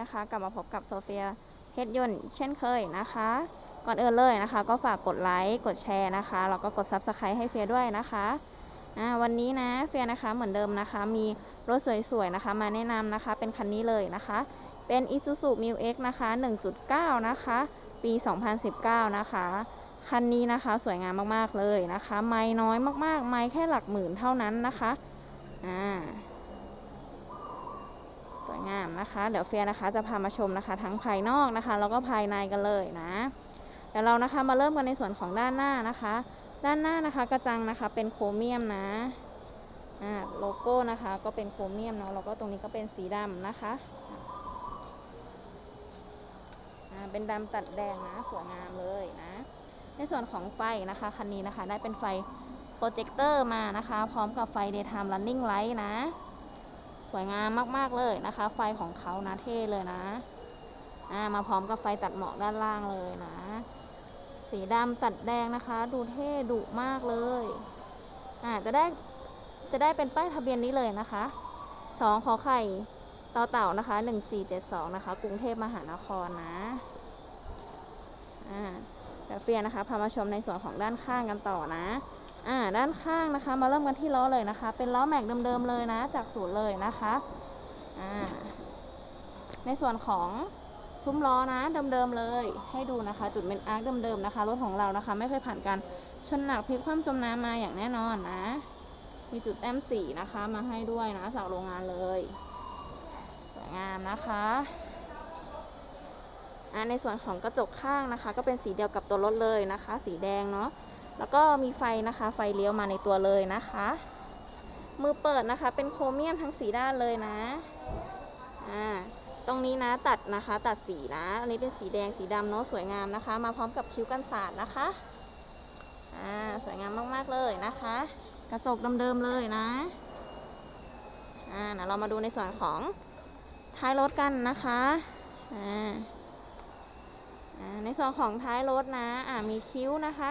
นะคะ กลับมาพบกับโซเฟียเพชรยนต์เช่นเคยนะคะ ก่อนอื่นเลยนะคะ ก็ฝากกดไลค์กดแชร์นะคะแล้วก็กด Subscribe ให้เฟียด้วยนะคะวันนี้นะเฟียนะคะเหมือนเดิมนะคะ มีรถสวยๆนะคะ มาแนะนำนะคะ เป็นคันนี้เลยนะคะ เป็น Isuzu m u X นะคะ 1.9 นะคะ ปี 2019 นะคะ คันนี้นะคะสวยงามมากๆเลยนะคะ ไม่น้อยมากๆ ไม่แค่หลักหมื่นเท่านั้นนะคะอ่าามนะคะเดี๋ยวเฟียนะคะจะพามาชมนะคะ ทั้งภายนอกนะคะแล้วก็ภายในกันเลยนะเดี๋ยวเรานะคะมาเริ่มกันในส่วนของด้านหน้านะคะ ด้านหน้านะคะกระจังนะคะเป็นโครเมียมนะอ่าโลโก้นะคะก็เป็นโครเมียมเนาะแล้วก็ตรงนี้ก็เป็นสีดำนะคะเป็นดำตัดแดงนะสวยงามเลยนะ ในส่วนของไฟนะคะคันนี้นะคะได้เป็นไฟโปรเจคเตอร์มานะคะ พร้อมกับไฟ daytime running light นะ สวยงามมากๆเลยนะคะ ไฟของเขานะเท่เลยนะอ่ามาพร้อมกับไฟตัดหมอกด้านล่างเลยนะ สีดำตัดแดงนะคะ ดูเท่ดุมากเลยอ่าจะได้จะได้เป็นป้ายทะเบียนนี้เลยนะคะสองขอไข่ต่อเต่านะคะ1472นะคะ กรุงเทพมหานครนะอ่าเดี๋ยวเฟียนะคะพามาชมในส่วนของด้านข้างกันต่อนะ อ่าด้านข้างนะคะ มาเริ่มกันที่ล้อเลยนะคะ เป็นล้อแม็กเดิมๆเลยนะ จากศูนย์เลยนะคะอ่าในส่วนของซุ้มล้อนะเดิมๆเลย ให้ดูนะคะ จุดเมนอาร์คเดิมๆนะคะรถของเรานะคะ ไม่เคยผ่านการชนหนักพลิกคว่ำจมน้ำมาอย่างแน่นอนนะ มีจุดแต้มสีนะคะมาให้ด้วยนะจากโรงงานเลยสวยงามนะคะอ่าในส่วนของกระจกข้างนะคะ ก็เป็นสีเดียวกับตัวรถเลยนะคะ สีแดงเนาะ แล้วก็มีไฟนะคะ ไฟเลี้ยวมาในตัวเลยนะคะ มือเปิดนะคะ เป็นโครเมียมทั้งสีด้านเลยนะอ่าตรงนี้นะตัดนะคะ ตัดสีนะ อันนี้เป็นสีแดงสีดำเนาะสวยงามนะคะ มาพร้อมกับคิ้วกันสาดนะคะอ่าสวยงามมากๆเลยนะคะ กระจกเดิมๆเลยนะอ่าเดี๋ยวเรามาดูในส่วนของท้ายรถกันนะคะอ่าอ่าในส่วนของท้ายรถนะอ่ามีคิ้วนะคะ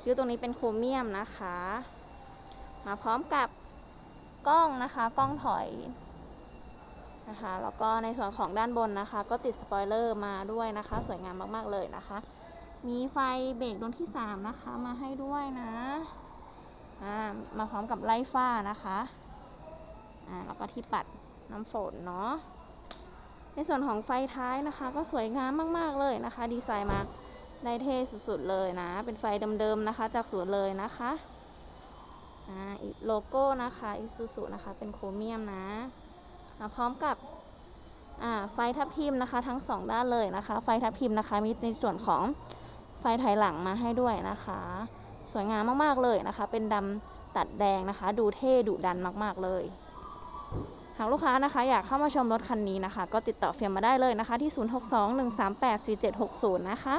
คิ้วตรงนี้เป็นโครเมียมนะคะ มาพร้อมกับกล้องนะคะ กล้องถอยนะคะ แล้วก็ในส่วนของด้านบนนะคะ ก็ติดสปอยเลอร์มาด้วยนะคะ สวยงามมากๆเลยนะคะ มีไฟเบรกดวงที่ 3 นะคะ มาให้ด้วยนะมาพร้อมกับไล่ฟ้านะคะแล้วก็ที่ปัดน้ำฝนเนาะในส่วนของไฟท้ายนะคะ ก็สวยงามมาก ๆ เลยนะคะ ดีไซน์มา ได้เท่สุดๆเลยนะ เป็นไฟเดิมๆนะคะ จากสวนเลยนะคะอ่าอีกโลโก้นะคะอิซูซุนะคะ เป็นโครเมียมนะมาพร้อมกับอ่าไฟทับทิมนะคะ ทั้งสองด้านเลยนะคะ ไฟทับทิมนะคะ มีในส่วนของไฟถอยหลังมาให้ด้วยนะคะ สวยงามมากๆเลยนะคะ เป็นดำตัดแดงนะคะ ดูเท่ดุดันมากๆเลย หากลูกค้านะคะ อยากเข้ามาชมรถคันนี้นะคะ ก็ติดต่อเฟียมมาได้เลยนะคะ ที่ 0621384760 นะคะ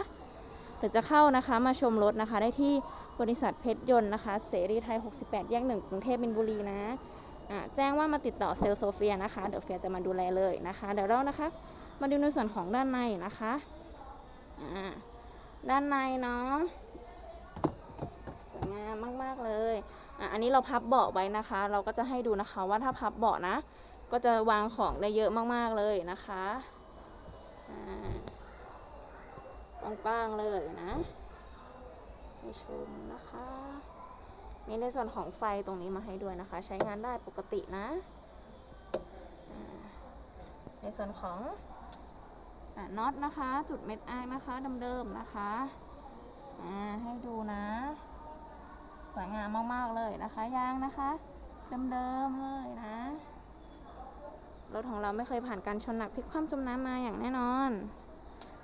หรือจะเข้านะคะมาชมรถนะคะได้ที่บริษัทเพชรยนต์นะคะ เสรีไทย 68 แยกหนึ่งกรุงเทพมินบุรีนะอ่าแจ้งว่ามาติดต่อเซลโซเฟียนะคะ เดี๋ยวเฟียจะมาดูแลเลยนะคะ เดี๋ยวเรานะคะ มาดูในส่วนของด้านในนะคะอ่าด้านในเนาะสวยงามมาก ๆ เลยอะอันนี้เราพับเบาะไว้นะคะ เราก็จะให้ดูนะคะว่าถ้าพับเบาะนะ ก็จะวางของได้เยอะมาก ๆ เลยนะคะอ่า กว้างๆเลยนะให้ชมนะคะมีในส่วนของไฟตรงนี้มาให้ด้วยนะคะ ใช้งานได้ปกตินะ ในส่วนของอน็อตนะคะ จุดเม็ดอาร์คนะคะเดิมๆนะคะให้ดูนะ สวยงามมากๆเลยนะคะยางนะคะเดิมๆเลยนะรถของเราไม่เคยผ่านการชนหนักพลิกคว่ำจมน้ำมาอย่างแน่นอน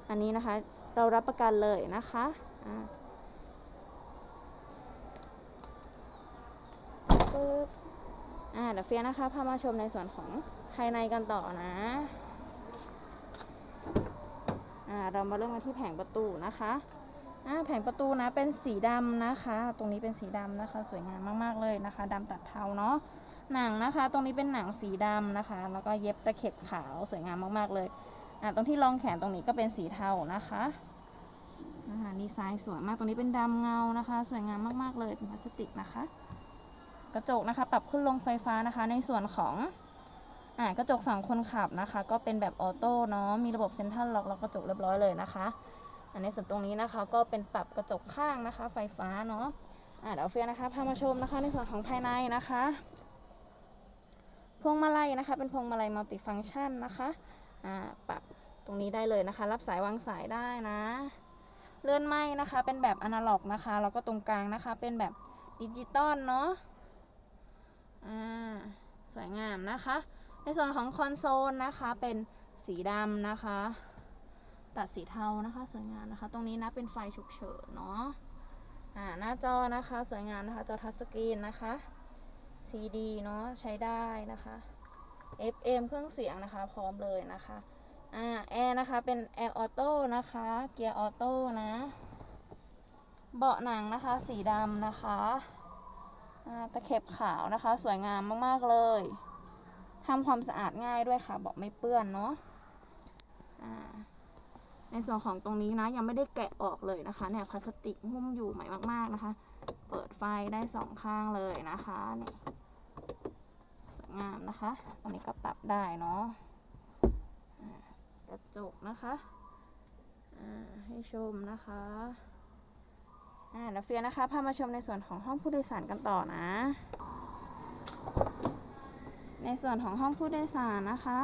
อันนี้นะคะ เรารับประกันเลยนะคะอ่าปึ๊บอ่าเดี๋ยวเฟียนะคะพามาชมในส่วนของภายในกันต่อนะอ่าเรามาเริ่มกันที่แผงประตูนะคะอ่าแผงประตูนะเป็นสีดำนะคะ ตรงนี้เป็นสีดำนะคะ สวยงามมากๆเลยนะคะดำตัดเทาเนาะหนังนะคะ ตรงนี้เป็นหนังสีดำนะคะ แล้วก็เย็บตะเข็บขาวสวยงามมากๆเลย อะตรงที่รองแขนตรงนี้ก็เป็นสีเทานะคะอ่าดีไซน์สวยมากตรงนี้เป็นดำเงานะคะ สวยงามมากๆเลยเป็นพลาสติกนะคะ กระจกนะคะปรับขึ้นลงไฟฟ้านะคะ ในส่วนของอ่ากระจกฝั่งคนขับนะคะ ก็เป็นแบบออโต้เนาะมีระบบเซ็นทรัลล็อกแล้วกระจกเรียบร้อยเลยนะคะอันในส่วนตรงนี้นะคะก็เป็นปรับกระจกข้างนะคะ ไฟฟ้าเนาะอ่าเดี๋ยวเฟียนะคะพามาชมนะคะในส่วนของภายในนะคะ พวงมาลัยนะคะ เป็นพวงมาลัยมัลติฟังก์ชันนะคะ อ่าปรับตรงนี้ได้เลยนะคะ รับสายวางสายได้นะ เลื่อนไม้นะคะ เป็นแบบอนาล็อกนะคะแล้วก็ตรงกลางนะคะ เป็นแบบดิจิตอลเนาะอ่าสวยงามนะคะ ในส่วนของคอนโซลนะคะเป็นสีดำนะคะ ตัดสีเทานะคะสวยงามนะคะ ตรงนี้นะเป็นไฟฉุกเฉินเนาะอ่าหน้าจอนะคะสวยงามนะคะจอทัชสกรีนนะคะ CD เนาะใช้ได้นะคะ FM เครื่องเสียงนะคะ พร้อมเลยนะคะอ่าแอร์นะคะเป็นแอร์ออโต้นะคะ เกียร์ออโต้นะ เบาะหนังนะคะ สีดำนะคะตะเข็บขาวนะคะ สวยงามมาก ๆ เลยทำความสะอาดง่ายด้วยค่ะเบาะไม่เปื้อนเนาะในส่วนของตรงนี้นะ ยังไม่ได้แกะออกเลยนะคะเนี่ยพลาสติกหุ้มอยู่ใหม่มาก ๆ นะคะ เปิดไฟได้สองข้างเลยนะคะนี่ สวยงามนะคะ อันนี้ก็ปรับได้เนาะกระจกนะคะให้ชมนะคะอ่าแล้วเฟียนะคะพามาชมในส่วนของห้องผู้โดยสารกันต่อนะ ในส่วนของห้องผู้โดยสารนะคะ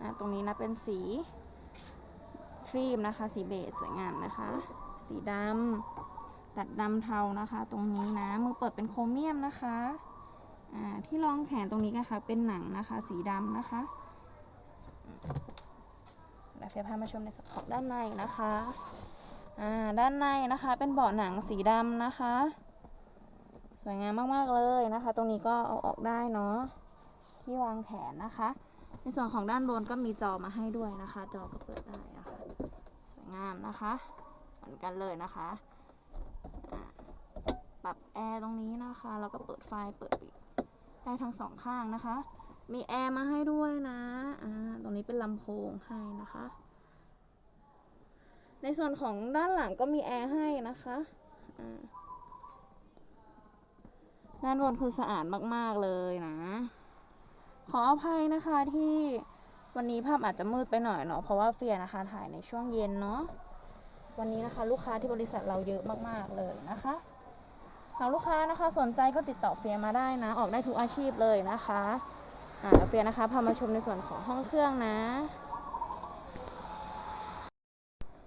อ่าตรงนี้นะเป็นสีครีมนะคะ สีเบจสวยงามนะคะ สีดำตัดดำเทานะคะ ตรงนี้นะ มือเปิดเป็นโครเมียมนะคะ ที่รองแขนตรงนี้นะคะเป็นหนังนะคะสีดำนะคะเดี๋ยวเฟียพามาชมในส่วนของด้านในนะคะด้านในนะคะเป็นเบาะหนังสีดำนะคะ สวยงามมากๆเลยนะคะ ตรงนี้ก็เอาออกได้เนาะที่วางแขนนะคะ ในส่วนของด้านบนก็มีจอมาให้ด้วยนะคะ จอก็เปิดได้นะคะสวยงามนะคะเหมือนกันเลยนะคะปรับแอร์ตรงนี้นะคะแล้วก็เปิดไฟเปิดปิด ได้ทั้งสองข้างนะคะ มีแอร์มาให้ด้วยนะอ่าตรงนี้เป็นลำโพงให้นะคะ ในส่วนของด้านหลังก็มีแอร์ให้นะคะอ่าด้านบนคือสะอาดมาก ๆ เลยนะ ขออภัยนะคะที่วันนี้ภาพอาจจะมืดไปหน่อยเนาะเพราะว่าเฟียนะคะถ่ายในช่วงเย็นเนาะวันนี้นะคะ ลูกค้าที่บริษัทเราเยอะมาก ๆ เลยนะคะ หากลูกค้านะคะสนใจก็ติดต่อเฟียมาได้นะ ออกได้ทุกอาชีพเลยนะคะอ่าเฟียนะคะพามาชมในส่วนของห้องเครื่องนะ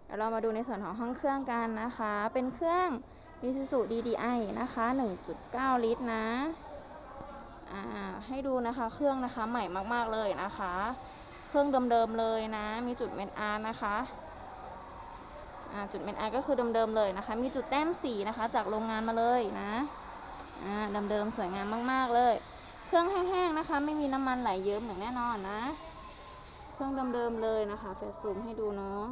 เดี๋ยวเรามาดูในส่วนของห้องเครื่องกันนะคะ เป็นเครื่อง Isuzu DDI นะคะ 1.9 ลิตรนะอ่าให้ดูนะคะ เครื่องนะคะใหม่มากๆเลยนะคะ เครื่องเดิมๆเลยนะ มีจุดเมนอาร์นะคะ จุดเมนอาร์ก็คือเดิมๆเลยนะคะ มีจุดแต้มสีนะคะ จากโรงงานมาเลยนะเดิมๆสวยงามมากๆเลย เครื่องแห้งๆนะคะ ไม่มีน้ำมันไหลเยิ้มอย่างแน่นอนนะ เครื่องเดิมๆเลยนะคะเฟซซูมให้ดูเนาะ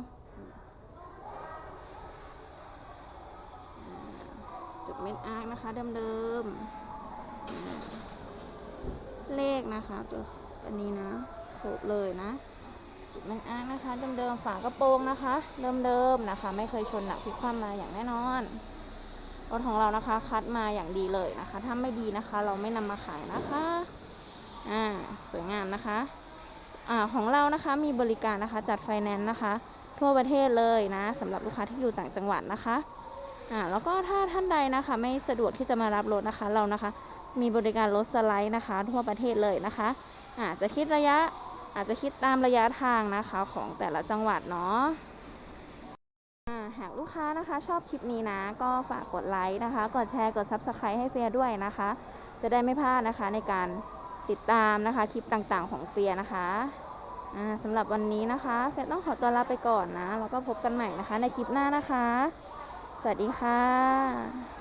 จุดเม็ดอาร์นะคะเดิมๆเลขนะคะ ตัวอันนี้นะครบเลยนะ จุดม็ดอาร์คนะคะเดิมๆฝากระโปรงนะคะ เดิมๆนะคะ ไม่เคยชนหนักพลิกคว่ำมาอย่างแน่นอนรถของเรานะคะ คัดมาอย่างดีเลยนะคะ ถ้าไม่ดีนะคะ เราไม่นำมาขายนะคะอ่าสวยงามนะคะอ่าของเรานะคะมีบริการนะคะจัดไฟแนนซ์นะคะ ทั่วประเทศเลยนะสำหรับลูกค้าที่อยู่ต่างจังหวัดนะคะอ่าแล้วก็ถ้าท่านใดนะคะ ไม่สะดวกที่จะมารับรถนะคะเรานะคะ มีบริการรถสไลด์นะคะ ทั่วประเทศเลยนะคะอ่าจะคิดระยะ อาจจะคิดตามระยะทางนะคะของแต่ละจังหวัดเนาะอ่าหากลูกค้านะคะชอบคลิปนี้นะ ก็ฝากกดไลค์นะคะ กดแชร์ กด Subscribe ให้เฟียด้วยนะคะ จะได้ไม่พลาดนะคะในการติดตามนะคะคลิปต่างๆของเฟียนะคะสำหรับวันนี้นะคะเฟียต้องขอตัวลาไปก่อนนะ แล้วก็พบกันใหม่นะคะในคลิปหน้านะคะ สวัสดีค่ะ